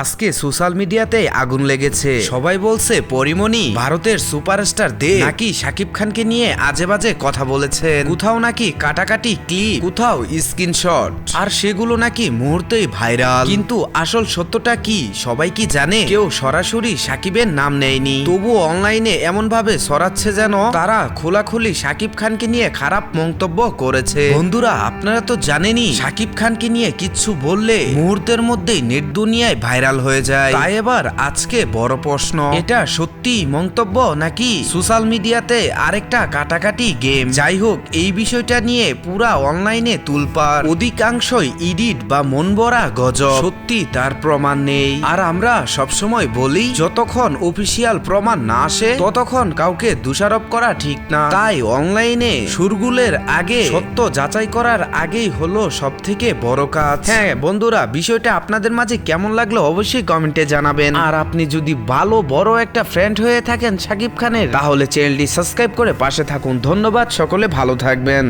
আজকে সোশ্যাল মিডিয়াতে আগুন লেগেছে। সবাই বলছে পরিমণি ভারতের সুপারস্টার দে। নাকি শাকিব খানকে নিয়ে আজে বাজে কথা বলেছেন? কোথাও নাকি কাটাকাটি ক্লিপ কোথাও স্ক্রিনশট। আর সেগুলো নাকি মুহূর্তেই ভাইরাল। কিন্তু আসল সত্যটা কি সবাই কি জানে? কেউ সরাসরি সাকিবের নাম নেয়নি। তবু অনলাইনে এমন ভাবে ছড়াচ্ছে যেন তারা খোলাখুলি সাকিব খানকে নিয়ে খারাপ মন্তব্য করেছে। বন্ধুরা আপনারা তো জানেনই সাকিব খানকে নিয়ে কিচ্ছু বললে মুহূর্তের মধ্যেই নেট দুনিয়ায় ভাইরাল হয়ে যায়। তাই এবার আজকে বড় প্রশ্ন। এটা সত্যি মন্তব্য নাকি সোশ্যাল মিডিয়াতে আরেকটা কাটাকাটি গেম? যাই হোক এই বিষয়টা নিয়ে পুরা অনলাইনে তুলপার। অধিকাংশই ইডিট বা মন ভরা গজব। সত্যি তার প্রমাণ নেই। আর আমরা সবসময় বলি যতক্ষণ অফিসিয়াল প্রমাণ না আসে ততক্ষণ কাউকে দোষারোপ করা ঠিক না। তাই অনলাইনে সুরগুলের আগে সত্য যাচাই করার আগেই হলো সব থেকে বড় কাজ। হ্যাঁ বন্ধুরা বিষয়টা আপনাদের মাঝে কেমন লাগল অবশ্যই কমেন্টে জানাবেন। আর আপনি যদি ভালো, বড় একটা ফ্রেন্ড হয়ে থাকেন সাকিব খানের, তাহলে চ্যানেলটি সাবস্ক্রাইব করে পাশে থাকুন। ধন্যবাদ, সকলে ভালো থাকবেন।